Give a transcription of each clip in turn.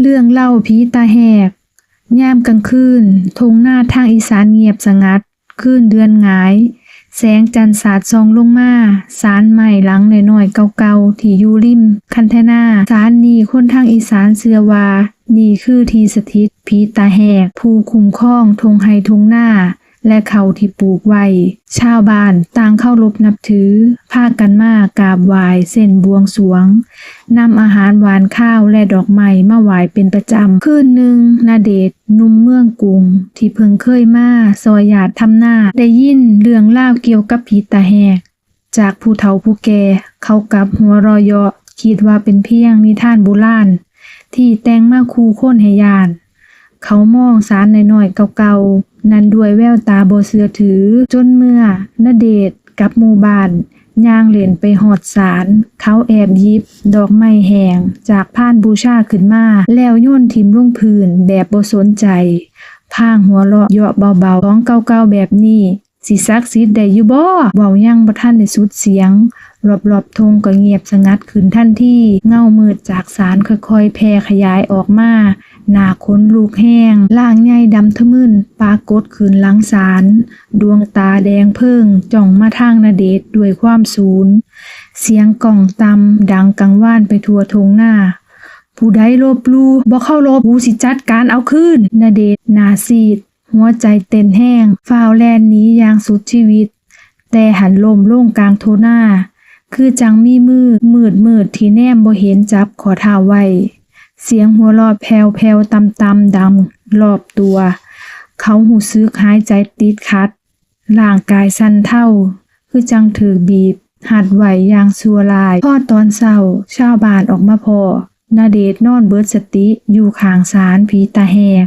เรื่องเล่าผีตาแหกยามกลางคืนทงหน้าทางอีสานเงียบสงัดคืนเดือนงาย แสงจันทร์สาดซองลงมาสารใหม่หลังหน่อยๆเก่าๆ ที่อยู่ริม คันเทนาสารนี้คนทางอีสานเสือวา นี่คือทีสถิตผีตาแหก ผู้คุมข้องทงไฮทงหน้า และเขาที่ปลูกไว้ ชาวบ้านต่างเข้ารบนับถือ พากันมากราบไหว้เส้นบวงสรวงนำอาหารหวานข้าวและดอกไม้มาไหว้เป็นประจำ คืนหนึ่งนาเดชนุ่มเมืองกรุง ที่เพิ่งเคยมาซอยหยาดทำหน้า ได้ยินเรื่องเล่าเกี่ยวกับผีตาแหก จากผู้เฒ่าผู้แก่เขากับหัวรอยเยาะคิดว่าเป็นเพียงนิทานโบราณที่แต่งมาคูโค้นให้ยาน เขามองสารน้อยๆเก่าๆ นั้นด้วยแววตาโบเสือถือ จนเมื่อณเดชกับหมู่บ้านย่างเล่นไปหอดสารเขาแอบยิบ ดอกไม้แห้งจากผ่านบูชาขึ้นมา แล้วโยนทิมลงพื้นแบบบ่สนใจพางหัวเราะเยาะเบาๆของเก่าๆแบบนี้ สิศักดิ์สิทธิ์ได้อยู่บ่เว้ายังบ่ทันได้สุดเสียง รอบๆธงก็เงียบสงัดขึ้นทันทีเงามืดจากสารค่อยๆแผ่ขยายออกมาหน้าขนลูกแห้งล่างใหญ่ดำทะมึนปรากฏขึ้นหลังสาร ดวงตาแดงเพิ่งจ้องมาทางนาเดชด้วยความสูนเสียงกล่องตำดังกังว่านไปทั่วทงหน้า ผู้ใดลบลูบ่เข้ารบกูสิจัดการเอาคืนนาเดชน์หนาซีด หัวใจเต้นแห้งฟ้าวแลนหนี้อย่างสุดชีวิต แต่หันลมลงกลางโทหน้า คือจังมีมือมืดมืดที่แนมบ่เห็นจับขอเท้าไว้ เสียงหัวราะแผ่วแผ่วตำตำดังรอบตัว เขาหูซึกหายใจติดขัด ร่างกายสั่นเท่า คือจังถือบีบ หัดไหวอย่างสัวลายพ่อตอนเศร้าชาวบ้านออกมาพอนาเดชน์นอนเบิดสติอยู่ข้างสารผีตาแหก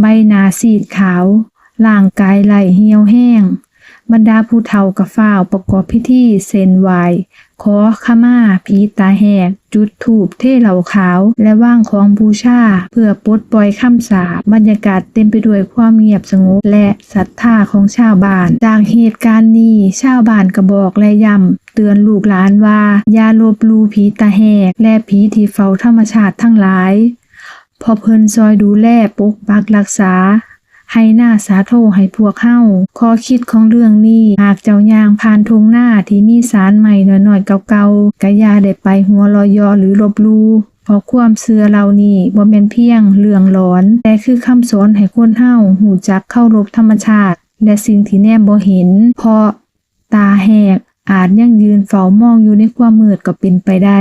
ใบหน้าซีดขาวร่างกายไหลเหี่ยวแห้ง บรรดาผู้เฒ่ากับฝ้าวประกอบพิธีเส้นไหวขอขมาผีตาแหก จุดถูปเทเหล่าขาว และว่างของบูชา เพื่อปลดปล่อยคำสาบรรยากาศเต็มไปด้วยความเงียบสงบและศรัทธาของชาวบ้าน จากเหตุการณ์นี้ชาวบ้านกระบอกและย้ำเตือนลูกหลานว่าอย่าลบลูผีตาแหก และผีที่เฝ้าธรรมชาติทั้งหลาย พอเพิ่นซอยดูแลปกปักรักษา ให้หน้าสาโทให้พวกเฮาข้อคิดของเรื่องนี้ หากเจ้ายางผ่านทงหน้าที่มีสารใหม่หน้อยๆเก่าๆกะยาได้ไปหัวลอยอหรือลบลูพราะความเชื่อเหล่านี้บ่แม่นเพียงเรื่องหลอน แต่คือคำสอนให้คนเฮาหูจักเคารพธรรมชาติ และสิ่งที่แนมบ่เห็น เพราะตาแหกอาจยังยืนเฝ้ามองอยู่ในความมืดก็เป็นไปได้